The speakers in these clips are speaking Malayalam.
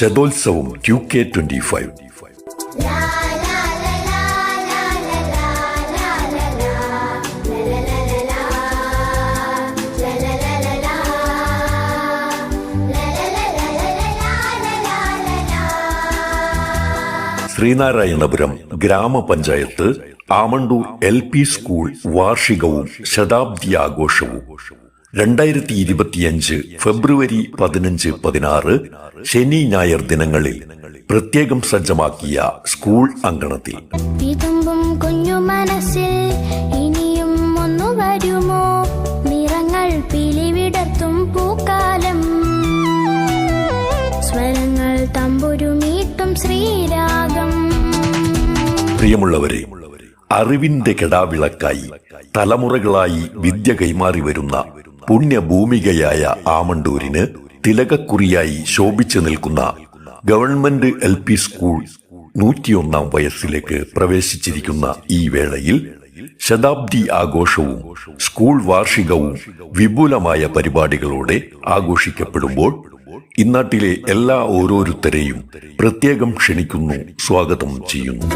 ശതോത്സവം Q K twenty five Sreenarayanapuram ഗ്രാമപഞ്ചായത്ത് ആമണ്ടൂർ എൽ പി സ്കൂൾ വാർഷികവും ശതാബ്ദി ആഘോഷവും. രണ്ടായിരത്തി ഇരുപത്തിയഞ്ച് ഫെബ്രുവരി പതിനഞ്ച് പതിനാറ് ശനി ഞായർ ദിനങ്ങളിൽ പ്രത്യേകം സജ്ജമാക്കിയ സ്കൂൾ അങ്കണത്തിൽ. കുഞ്ഞു മനസ്സിൽ ഇനിയും ഒന്നു വരുമോ? നിറങ്ങൾ പൂക്കാലം. സ്വരങ്ങൾ തമ്പുരുമീട്ടും ശ്രീരാഗം. പ്രിയമുള്ളവരെ അറിവിന്റെ കെടാവിളക്കായി തലമുറകളായി വിദ്യ കൈമാറി വരുന്ന പുണ്യഭൂമികയായ ആമണ്ടൂരിന് തിലകക്കുറിയായി ശോഭിച്ചു നിൽക്കുന്ന ഗവൺമെന്റ് എൽ പി സ്കൂൾ നൂറ്റിയൊന്നാം വയസ്സിലേക്ക് പ്രവേശിച്ചിരിക്കുന്ന ഈ വേളയിൽ ശതാബ്ദി ആഘോഷവും സ്കൂൾ വാർഷികവും വിപുലമായ പരിപാടികളോടെ ആഘോഷിക്കപ്പെടുമ്പോൾ ഇന്നാട്ടിലെ എല്ലാ ഓരോരുത്തരെയും പ്രത്യേകം ക്ഷണിക്കുന്നു സ്വാഗതം ചെയ്യുന്നു.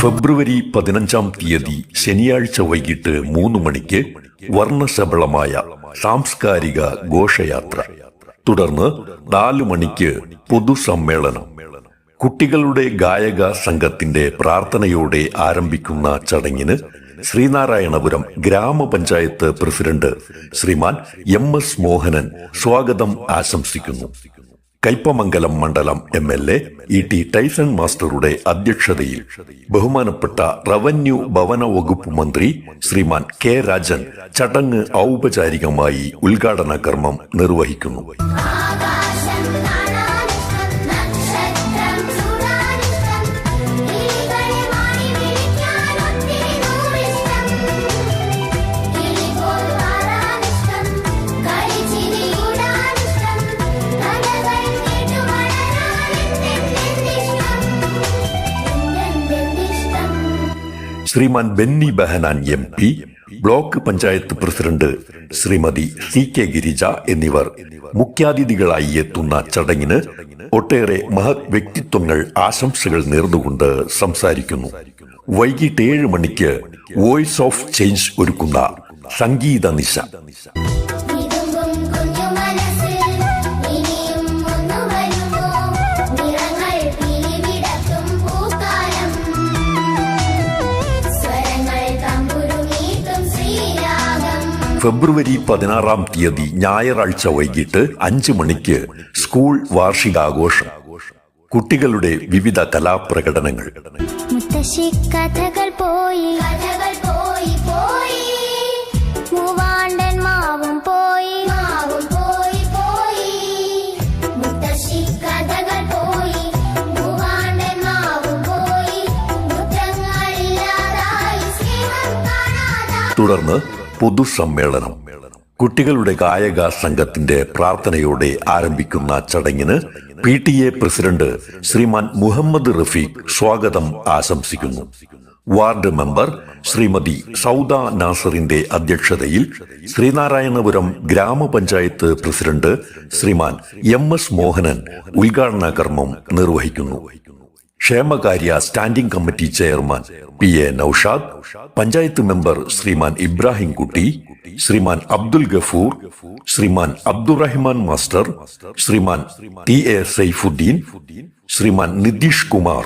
ഫെബ്രുവരി പതിനഞ്ചാം തീയതി ശനിയാഴ്ച വൈകിട്ട് മൂന്ന് മണിക്ക് വർണശബളമായ സാംസ്കാരിക ഘോഷയാത്ര. തുടർന്ന് നാലു മണിക്ക് പൊതുസമ്മേളനം. കുട്ടികളുടെ ഗായക സംഘത്തിന്റെ പ്രാർത്ഥനയോടെ ആരംഭിക്കുന്ന ചടങ്ങിന് Sreenarayanapuram Gramapanchayat president Sriman M S Mohanan സ്വാഗതം ആശംസിക്കുന്നു. കൈപ്പമംഗലം മണ്ഡലം M L A E T Taison മാസ്റ്ററുടെ അധ്യക്ഷതയിൽ ബഹുമാനപ്പെട്ട റവന്യൂ ഭവന വകുപ്പ് മന്ത്രി ശ്രീമാൻ കെ രാജൻ ചടങ്ങ് ഔപചാരികമായി ഉദ്ഘാടന കർമ്മം നിർവഹിക്കുന്നു. Sriman Benny Behanan M P block panchayat president Srimathi C K Girija എന്നിവർ മുഖ്യാതിഥികളായി എത്തുന്ന ചടങ്ങിന് ഒട്ടേറെ മഹത് വ്യക്തിത്വങ്ങൾ ആശംസകൾ നേർന്നുകൊണ്ട് സംസാരിക്കുന്നു. വൈകിട്ട് ഏഴ് മണിക്ക് വോയിസ് ഓഫ് ചേഞ്ച് ഒരുക്കുന്ന സംഗീത നിശ. ഫെബ്രുവരി പതിനാറാം തീയതി ഞായറാഴ്ച വൈകിട്ട് അഞ്ച് മണിക്ക് സ്കൂൾ വാർഷികാഘോഷം. കുട്ടികളുടെ വിവിധ കലാപ്രകടനങ്ങൾ. കഥകൾ പോയി. കഥകൾ പോയി പോയി. മൂവാണ്ടൻ മാവും പോയി. മാവും പോയി പോയി. മുത്തശ്ശി കഥകൾ പോയി. തുടർന്ന് പൊതുസമ്മേളനം. കുട്ടികളുടെ ഗായക സംഘത്തിന്റെ പ്രാർത്ഥനയോടെ ആരംഭിക്കുന്ന ചടങ്ങിന് P T A president Sriman Muhammad Rafeeq സ്വാഗതം ആശംസിക്കുന്നു. വാർഡ് മെമ്പർ ശ്രീമതി സൗദ നാസറിന്റെ അധ്യക്ഷതയിൽ Sreenarayanapuram Gramapanchayat president Sriman M S Mohanan ഉദ്ഘാടന കർമ്മം നിർവഹിക്കുന്നു. ക്ഷേമകാര്യ standing committee chairman P A Noushad panchayat member Sriman Ibrahim Kutty Sriman Abdul Gafoor Sriman Abdurahman master Sriman T A Saifudheen Sriman Nitheesh Kumar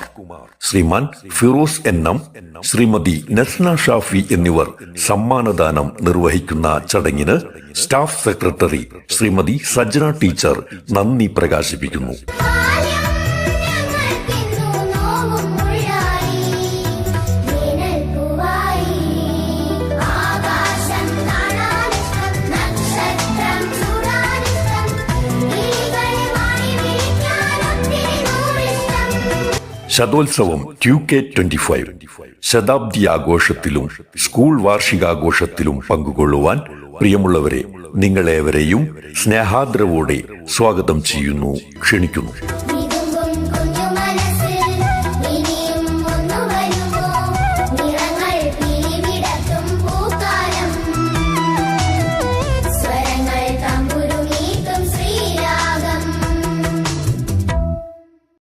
Sriman Firoz N M Srimathi Nasna Shafi എന്നിവർ സമ്മാനദാനം നിർവഹിക്കുന്ന ചടങ്ങിന് staff secretary Srimathi Sajna teacher നന്ദി പ്രകാശിപ്പിക്കുന്നു. ശതോത്സവം ക്യു കെ ട്വന്റി ഫൈവ്. ശതാബ്ദി ആഘോഷത്തിലും സ്കൂൾ വാർഷികാഘോഷത്തിലും പങ്കുകൊള്ളുവാൻ പ്രിയമുള്ളവരെ നിങ്ങളേവരെയും സ്നേഹാദരവോടെ സ്വാഗതം ചെയ്യുന്നു ക്ഷണിക്കുന്നു.